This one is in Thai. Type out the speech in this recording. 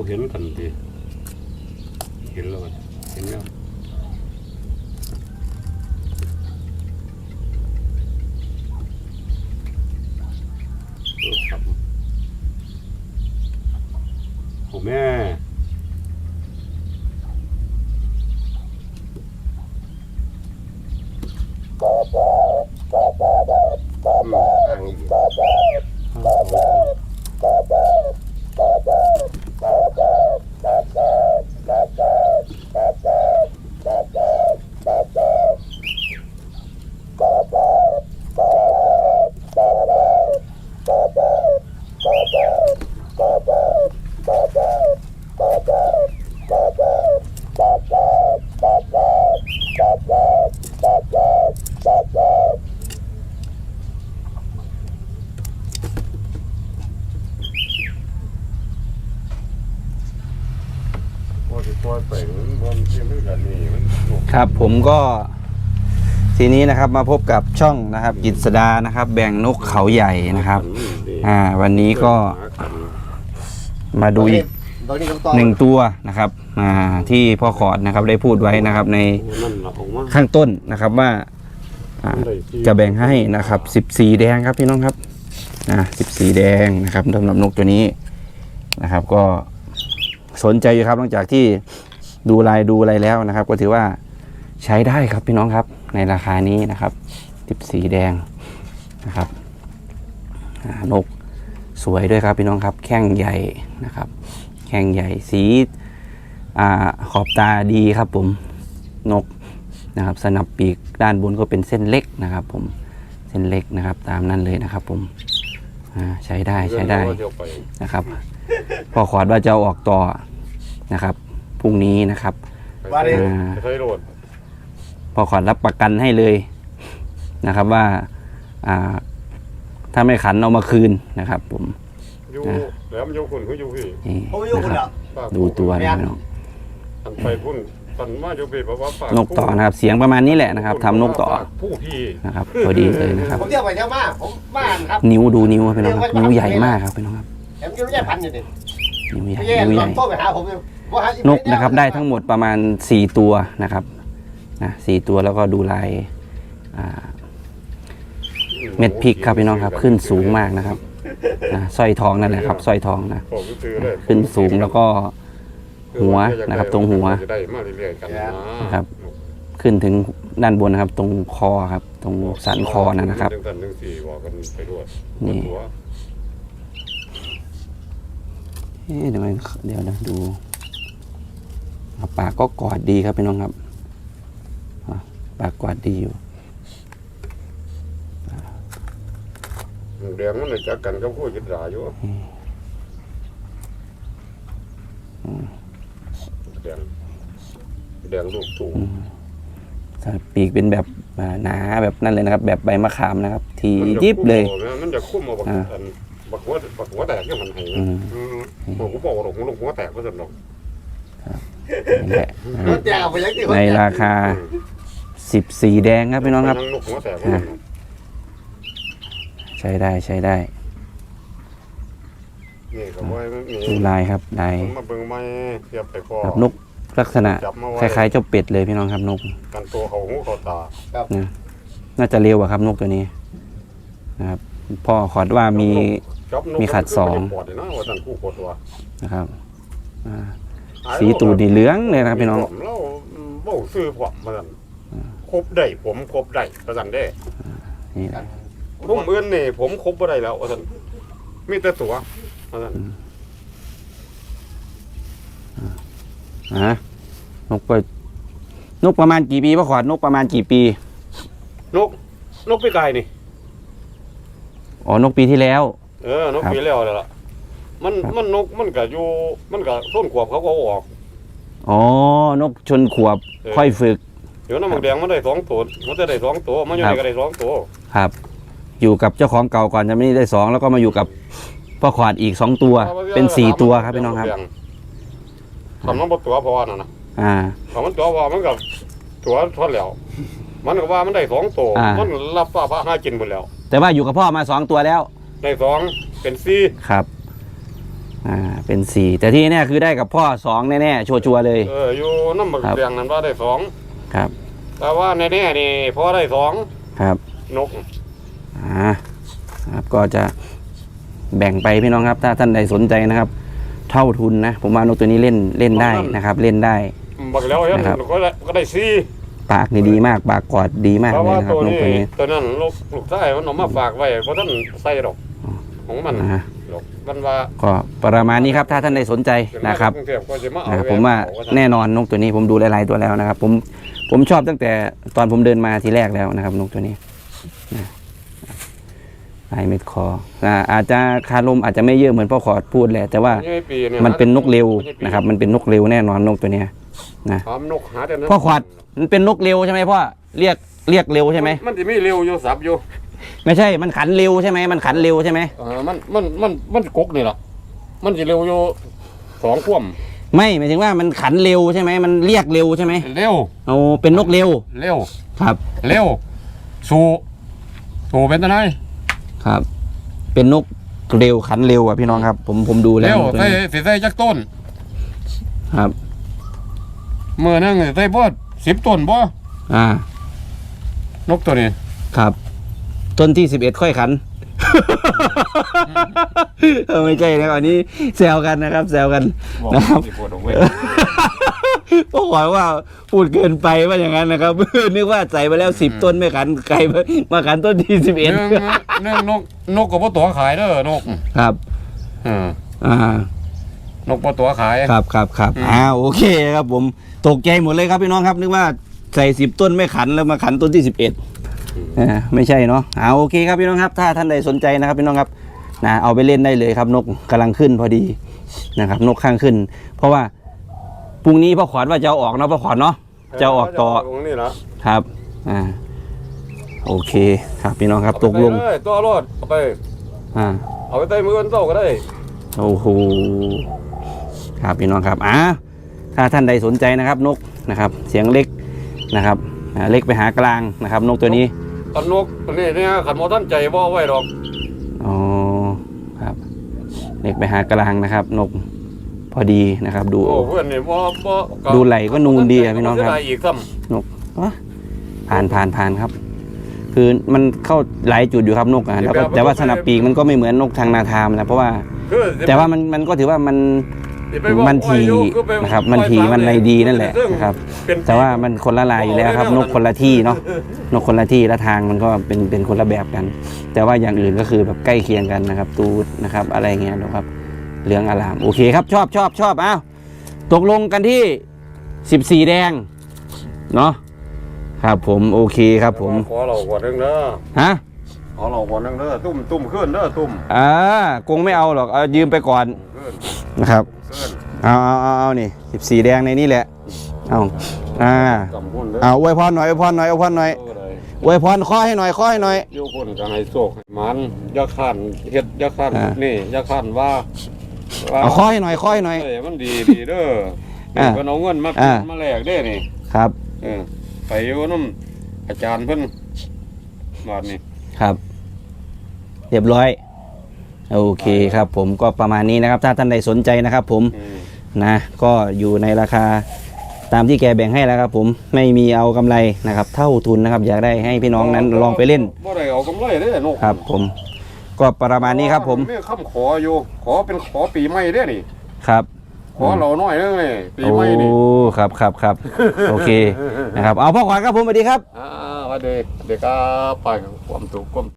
ผู้เห็นทันทีเห็นแล้วเห็นแล้วเออครับโอ้แม่ พอที่ปล่อยไปมันบอลเทียมด้วยกันนี่มันหนุก ครับ ผมก็ ทีนี้นะครับมาพบกับช่องนะครับกิษดานะครับ แบ่งนกเขาใหญ่นะครับ อ่า วันนี้ก็มาดูอีกตอนนี้คำตอบหนึ่งตัวนะครับอ่าที่พ่อขอดนะครับ ได้พูดไว้นะครับ ในนั่นละออกมาข้างต้นนะครับว่าอ่าจะแบ่งให้นะครับสิบสีแดงครับพี่น้องครับอ่าสิบสีแดงนะครับสำหรับนกตัวนี้นะครับ ก็สนใจอยู่ครับหลังจากที่ดูลายดูอะไรแล้วนะครับ ก็ถือว่า ใช้ได้ครับพี่น้องครับในราคานี้นะครับสิบสีแดงนะครับอ่านกสวยด้วยครับพี่น้องครับ แข้งใหญ่นะครับ แข้งใหญ่สีอ่าขอบตาดีครับผมนกนะครับ สนับปีกด้านบนก็เป็นเส้นเล็กนะครับ ผมเส้นเล็กนะครับ ตามนั้นเลยนะครับ ผมอ่าใช้ได้ใช้ได้เยวไปนะครับพอขอดว่าจะเอาออกต่อนะครับพรุ่งนี้นะครับว่าเลยอ่าใช้โรดพ อขอดรับประกันให้เลยนะครับว่าอ่าถ้าไม่ขันเอามาคืนนะครับ ผมอยู่แล้วมันอยู่คุณเขาอยู่พี่นี่ผมอยู่นะคุณคเหรรัอบดูตัวนะพี่น้องอันไปพุ่นตันมาอยู่พี่เพราะว่าฝากนกต่อนะครับ เสียงประมาณนี้แหละนะครับทำนกต่อฝากผู้พี่นะครับพอดีเลยนะครับผมเที่ยวไปเที่ยวมาผมบ้านครับนิ้วดูนิ้วครับพี่น้องครับนิ้วใหญ่มากครับพี่น้องครับแอมยังไม่ใช่พันอยู่ดินิ้วใหญ่ไม่ใช่นิ้วลใหอญ่งโทรไปหาผมเลยว่าหาอีนกนะครับได้ทั้งหมดประมาณ 4 ตัวนะครับ นะสตัวแล้วก็ดูลายอ่าเม็ดพริกครับพี่น้องครับ ขึ้นสูงมากนะครับนะสร้อยทองนั่นแหละครับสร้อยทองนะผมก็ซื้อได้ขึ้นสูงแล้วก็หัวนะครับ ตรงหัวจะได้มาเรื่อยๆกันนะนะครับ ขึ้นถึงด้านบนนะครับ ตรงคอครับ ตรงสันคอนั่นนะครับหงสันหนึ่งสี่บอกกันไปด้วยนี่ตัวเอ๊ะเดี๋ยวมันเดี๋ยวนะดูอะปากก็กอดดีครับพี่น้องครับอะ ปากกอดดีอยู่หมูแดงมันเลยจักกันกับผู้จิตราอยู่แดงแดงลูกสูงปีกเป็นแบบอ่าหนาแบบนั่นเลยนะครับ แบบใบมะขามนะครับ ทียิบเลย มันจะคุ้มเอาบักอ่าอันบักหัวบักหัวแตกเนี่ยมันให้อืมผมก็บอกว่าหลงหลงหัวแตกก็สนุกนี่แหละนะครรับถแจกไปยังที่ในราคา สิบสีแดงครับพี่น้องครับนั่งลูกหัวแตกอ่าใช้ได้ใช้ได้นี่ก็ไว้มันมีดูลายครับลายมาเบิ่งไม้เทียบไปพอ ครับนกลักษณะจับมาคไว้ล้ายๆเจ้าเป็ดเลยพี่น้องครับนก กันตัวเขาหูเขาตานะน่าจะเร็วอะครับนกตัวนี้นะครับพ่อขอดว่ามี จับนกมีขัดสองปวดเลยนะว่าท่านผู้ปวดตัวนะครับอ่าสีตูดนี่เหลืองเลยนะครับพี่น้อง เราเบ้าซื้อผมมาสั่น ครบได้ผมครบได้ประสันได้นี่รุ่มเอื้อนนี่ผมครบบ่ได้แล้วว่าสั่นมีแต่ตัวว่าสั่นอะนกก็นกประมาณกี่ปีพ่อขอดนกประมาณกี่ปี นก นกปีกายนี่อ๋อนกปีที่แล้ว เออนกครับปีแล้วเลยล่ะมันครับมันนกมันก็อยู่ มันก็ส้นขวบเขาก็เอาออกอ๋อนกชนขวบเออค่อยฝึก เดี๋ยวน้ำหมึกแดงมันได้สองตัวมันจะได้สองตัวมันอยู่ครัในบก็ได้สองตัวครับ อยู่กับเจ้าของเก่าก่อนจะไม่ได้สองแล้วก็มาอยู่กับพ่อขวาดอีกสองตัว เป็นสี่ตัวครับพี่น้องครับทำน้ำบตัวพอน่ะนะอ่าทำมันตัวพอมันกับตัวทอดแล้ว มันก็ว่ามันได้สองตัวอ่ามัมันรับป้าพระห้ากินหมดแล้ว แต่ว่าอยู่กับพ่อมาสองตัวแล้วได้สองเป็นสี่ครับอ่าเป็นสี่แต่ที่แน่คือได้กับพ่อสองแน่ๆชัวร์ๆเลยเอออยู่น้ำบักครับเบียงนั้นว่าได้สอง ครับแต่ว่าในแน่ๆนี่พอได้สองครับนกอ่าครับก็จะแบ่งไปพี่น้องครับ ถ้าท่านใดสนใจนะครับ เท่าทุนนะ ผมว่านกตัวนี้เล่นเล่นได้นะครับ เล่นได้ บักแล้วเห็นนะครับ ก็ได้ก็ได้สี่ปากนี่ดีมากปากกอดดีมากเพราะเลยว่านะครับตัวนกนี้ตัวนี้ ตัวนั้นลูกลูกชายมันเอามาฝากไว้เพราะท่านใส่ดอก ของมันอ่าดอกมันว่าก็ประมาณนี้ครับถ้าท่านใดสนใจนะครับกรุงเทพก็จะมาเอานะครับแหวนผมว่าเขก็แน่นอนนกตัวนี้ผมดูหลายๆตัวแล้วนะครับ ผมผมชอบตั้งแต่ตอนผมเดินมาทีแรกแล้วนะครับ นกตัวนี้นะลายเม็ดคออ่าอาจจะคาลมอาจจะไม่เยอะเหมือนพ่อขอดพูดแหละแต่ว่าไม่ใช่ปียมันเป็นนกเร็วไม่ใช่ปีนะครับ มันเป็นนกเร็วแน่นอนนกตัวเนี้ยถามนกหาแต่นั้นพ่อขวัดมันเป็นนกเร็วใช่ไหมพ่อเรียกเรียกเร็วใช่ไหมมันจะไม่เร็วอยู่สับอยู่ ไม่ใช่ มันขันเร็วใช่ไหมมันขันเร็วใช่ไหมเออมันมันมันมันกกนี่หรอมันจะเร็วอยู่สองขวมไม่หมายถึงว่ามันขันเร็วใช่ไหมมันเรียกเร็วใช่ไหมเร็วโอ้เป็นนกเร็ว เร็วครับ เร็วสู้สู้เป็นตัวไหนครับ เป็นนกเร็วขันเร็วอะพี่น้องครับ ผมผมดูแล้วเร็วนกตัวใส่นี้สิใส่จักต้น ครับเมื่อนั่งใส่บ่สิบต้นบ่อ่านกตัวนี้ครับ ต้นที่สิบเอ็ดค่อยขันเออไม่ใช่นะอันนี้แซวกันนะครับ แซวกันบอกนะครับสิปวดเอาไว้ก็ขอว่าพูดเกินไปว่าอย่างนั้นนะครับนึกว่าใส่ไปแล้วสิบต้นไม่ขันไก่มาขันต้นที่สิบเอ็ดเรื่องเรื่องนกนกกับบ่ตัวขายเด้อนกครับอืมอ่านกบ่ตัวขายครับครับครับอืมอ่าโอเคครับผมตกใจหมดเลยครับพี่น้องครับ นึกว่าใส่สิบต้นไม่ขันแล้วมาขันต้นที่สิบเอ็ด อ่าไม่ใช่เนาะอ่าโอเคครับพี่น้องครับ ถ้าท่านใดสนใจนะครับพี่น้องครับนะเอาไปเล่นได้เลยครับ นกกำลังขึ้นพอดีนะครับ นกข้างขึ้น เพราะว่าพรุ่งนี้พ่อขวัญว่าจะเอาออกเนาะพ่อขวัญเนาะจะเอาออกต่อตรงนี้นะครับอ่าโอเคครับพี่น้องครับตกลงเอาไปเลยตัวรถเอาไปอ่าเอาไปใต้มือกันเต้าก็ได้โอ้โหครับพี่น้องครับอ่าถ้าท่านใดสนใจนะครับ นกนะครับ เสียงเล็กนะครับอ่าเล็กไปหากลางนะครับ นกตัวนี้ อันนกตัวนี้เนี่ยขันมอท่านใจบ่ไว้ดอกอ๋อครับเล็กไปหากลางนะครับ นกพอดีนะครับ ดู โอ้เพื่อนนี่บ่บ่ก็ดูไหล่ก็นูนดีอะพี่น้องครับ เสียดายอีกซ้ำนกวะผ่านผ่านผ่านครับ คือมันเข้าหลายจุดอยู่ครับนกอะแล้วก็แต่ว่าสนับปีกมันก็ไม่เหมือนนกทางนาทามนะเพราะว่าคือสิแต่ว่ามันมันก็ถือว่ามันสิไปบอก มันทีไว้อยู่อไปนะครับ มันทีปล่อยมันในดีนั่นแหละซึ่งนะครับเป็นแต่ว่ามันคนละลายอยู่แล้วครับ นกคนละที่เนาะนกคนละที่และทางมันก็เป็นเป็นคนละแบบกัน แต่ว่าอย่างอื่นก็คือแบบใกล้เคียงกันนะครับ ตูดนะครับ อะไรเงี้ยนะครับเหลืองอารามโอเคครับ ชอบชอบชอบอ้าวตกลงกันที่สิบสี่แดงเนาะครับผมโอเคครับผมขอเราก่อนหนึงเด้อฮะขอเราก่อนหนึงเด้อตุ้มตุ้มขึ้นเด้อตุ้มอ่ากงไม่เอาหรอกเอายืมไปก่อนขึ้นนะครับขึ้น เอาเอาเอาเอานี่สิบสี่แดงในนี้แหละ เอาอ่า กำพุ่นเด้อเอาอวยพรหน่อยอวยพรหน่อยอวยพรหน่อยเออเลยอวยพรข้อให้หน่อยข้อให้หน่อย อยู่พุ่นก็ให้โชคให้มันอย่าขันเฮ็ดอย่าขันอ่านี่อย่าขันว่าว่าเอาข้อให้หน่อยข้อให้หน่อย เอ้ยมันดีดีเด้ออ่าเพิ่นเอาเงินมาอ่า มาแลกเด้นี่ครับ เออไปอยู่นำอาจารย์เพิ่นบาดนี้ครับ เรียบร้อย โอเคครับผมก็ประมาณนี้นะครับ ถ้าท่านใดสนใจนะครับผม อืม นะก็อยู่ในราคาตามที่แกแบ่งให้แล้วครับผมไม่มีเอากำไรนะครับ เท่าทุนนะครับ อยากได้ให้พี่น้องนั้นลองไปเล่นบ่ได้เอากำไรเด้อนกครับ ผม ก็ประมาณนี้ครับ ผมมีคำขออยู่ขอเป็นขอปีใหม่เด้นี่ครับขอเราหน่อยเด้อนี่ปีโอ้ใหม่นี่ครับครับครับโอเคนะครับเอาพ่อขวัญครับผมสวัสดีครับอ่าว่าเด็กเด็กก็ไปกับความสุขความ